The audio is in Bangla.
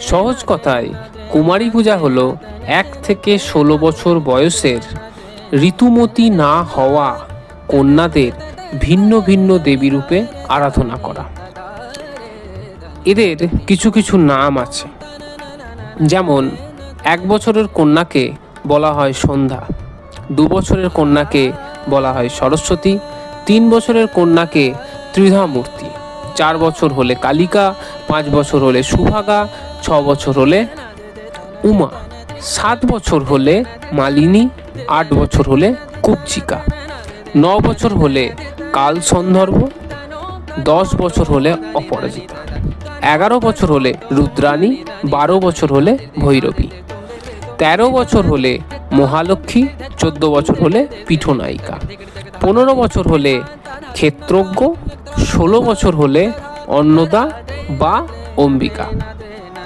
সহজ কথায়, কুমারী পূজা হলো এক থেকে ষোলো বছর বয়সের ঋতুমতী না হওয়া কন্যাদের ভিন্ন ভিন্ন দেবী রূপে আরাধনা করা। এদের কিছু কিছু নাম আছে। যেমন, এক বছরের কন্যাকে বলা হয় সন্ধ্যা, দু বছরের কন্যাকে বলা হয় সরস্বতী, তিন বছরের কন্যাকে ত্রিধামূর্তি। চার বছর হলে কালিকা পাঁচ বছর হলে সুভাগা ছ বছর হলে উমা সাত বছর হলে মালিনী আট বছর হলে কুবচিকা ন বছর হলে কাল সন্দর্ভ দশ বছর হলে অপরাজিতা এগারো বছর হলে রুদ্রাণী বারো বছর হলে ভৈরবী তেরো বছর হলে মহালক্ষ্মী চোদ্দ বছর হলে পীঠনায়িকা পনেরো বছর হলে ক্ষেত্রজ্ঞ ষোলো বছর হলে অন্নদা বা অম্বিকা।